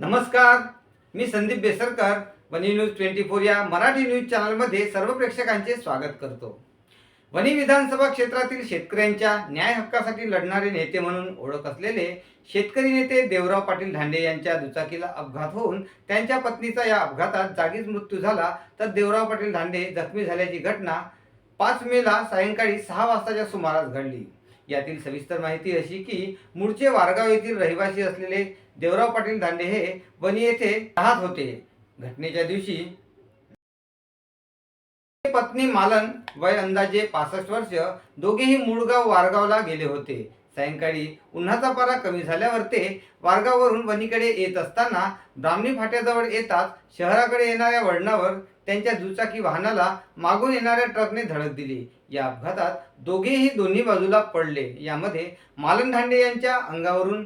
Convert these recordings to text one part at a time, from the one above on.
नमस्कार मी संदीप बेसरकर वनी न्यूज ट्वेंटी फोर या मराठी न्यूज चॅनलमध्ये सर्व प्रेक्षकांचे स्वागत करतो. वनी विधानसभा क्षेत्रातील शेतकऱ्यांच्या न्याय हक्कासाठी लढणारे नेते म्हणून ओळख असलेले शेतकरी नेते देवराव पाटील धांडे यांच्या दुचाकीला अपघात होऊन त्यांच्या पत्नीचा या अपघातात जागीच मृत्यू झाला तर देवराव पाटील धांडे जखमी झाल्याची घटना पाच मेला सायंकाळी सहा वाजताच्या सुमारास घडली. यातील सविस्तर माहिती अशी की मूळचे वारगाव येथील रहिवासी असलेले देवराव पाटील दांडे हे वणी येथे राहत होते. घटनेच्या दिवशी पत्नी मालन वय अंदाजे पासष्ट वर्ष दोघेही मूळगाव वारगावला गेले होते. सायंकाळी उन्हाचा पारा कमी झाल्यावर ते वारगाववरून वनीकडे येत असताना ब्राह्मणी फाट्याजवळ येताच शहराकडे येणाऱ्या वळणावर त्यांच्या दुचाकी वाहनाला मागून येणाऱ्या ट्रकने धडक दिली. या अपघातात दोघेही दोन्ही बाजूला पडले. यामध्ये मालन धांडे यांच्या अंगावरून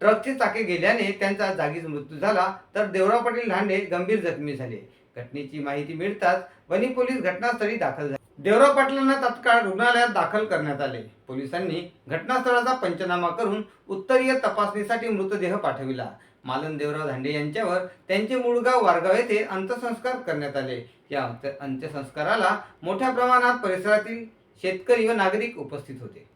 ट्रकचे चाके गेल्याने त्यांचा जागीच मृत्यू झाला तर देवराव पाटील धांडे गंभीर जखमी झाले. घटनेची माहिती मिळताच वनी पोलीस घटनास्थळी दाखल झाले. देवराव पाटलांना तात्काळ रुग्णालयात दाखल करण्यात आले. पोलिसांनी घटनास्थळाचा पंचनामा करून उत्तरीय तपासणीसाठी मृतदेह पाठविला. मालन देवराव धांडे यांच्यावर त्यांचे मूळगाव वारगाव येथे अंत्यसंस्कार करण्यात आले. या अंत्यसंस्काराला मोठ्या प्रमाणात परिसरातील शेतकरी व नागरिक उपस्थित होते.